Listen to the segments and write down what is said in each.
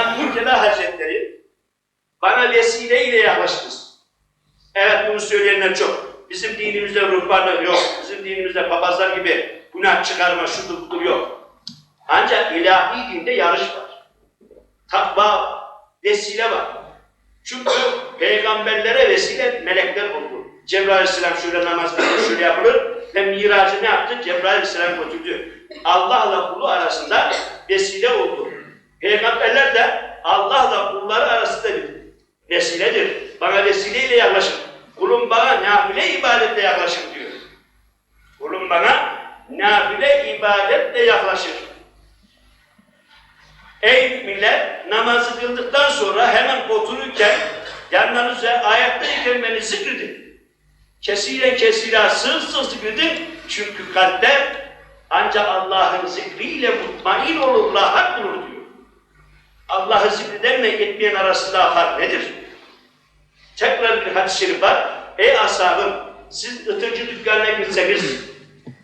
Evliya Hazretleri bana vesileyle yaklaştınız. Evet bunu söyleyenler çok. Bizim dinimizde ruhbanlık yok. Bizim dinimizde papazlar gibi günah çıkarma şudur budur yok. Ancak ilahi dinde yarış var. Takva, vesile var. Çünkü peygamberlere vesile melekler oldu. Cebrail aleyhisselam şöyle namaz kılıyor, şöyle yapılır ve miracı ne yaptı? Cebrail aleyhisselam götürdü. Allah'la kulu arasında vesile oldu. Peygamberler de Allah'la kulları arasında bir vesiledir. Bana vesileyle yaklaşın. Kulum bana nafile ibadetle yaklaşır diyor. Kulum bana nafile ibadetle yaklaşır. Ey millet namazı kıldıktan sonra hemen otururken yanlarınıza ayaktayken beni zikredin. Kesiren kesira sığ sığ zikredin. Çünkü kalpler ancak Allah'ın zikriyle mutmain olur, rahat bulur diyor. Allah'ı zikredenle etmeyen arasında fark nedir? Tekrar bir hadis-i şerif var. Ey ashabım, siz ıtırcı dükkanına gitseniz,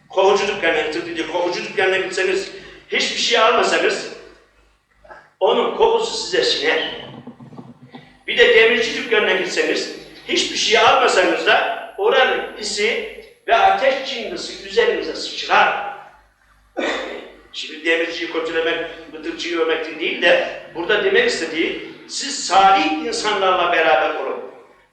kovucu dükkanına, ıtırcı değil, kovucu dükkanına gitseniz, hiçbir şey almasanız, onun kokusu size siner. Bir de demirci dükkanına gitseniz, hiçbir şey almasanız da oranın isi ve ateş çıngısı üzerinize sıçrar. Şimdi demirciyi kötülemek, bıtırcıyı övmek değil de burada demek istediği siz salih insanlarla beraber olun.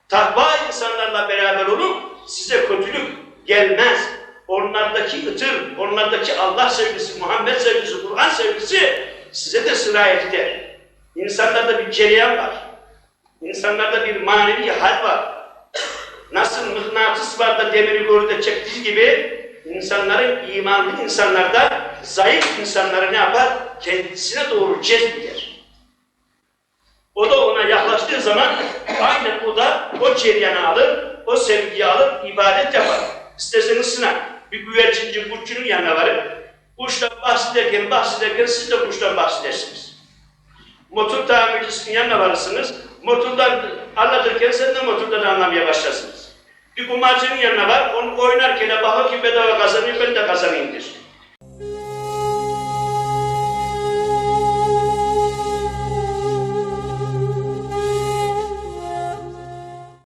Takva insanlarla beraber olun, size kötülük gelmez. Onlardaki ıtır, onlardaki Allah sevgisi, Muhammed sevgisi, Kur'an sevgisi size de sirayet eder. İnsanlarda bir cereyan var. İnsanlarda bir manevi hal var. Nasıl mıknatıs var da demiri görüde çektiği gibi insanların imanlı insanlarda zayıf insanları ne yapar? Kendisine doğru cezbeder. O da ona yaklaştığı zaman aynen o da o ceryanı alır, o sevgiyi alır, ibadet yapar. İsterseniz sınav. Bir güvercinci kuşçunun yanına varıp kuştan bahsederken bahsederken siz de kuştan bahsedersiniz. Motor tamircisinin yanına varırsınız. Motordan anlatırken sen de motordan anlamaya başlarsınız. Bir kumarcının yanına var, onu oynarken bak bakayım bedava kazanıyor, ben de kazanayım der.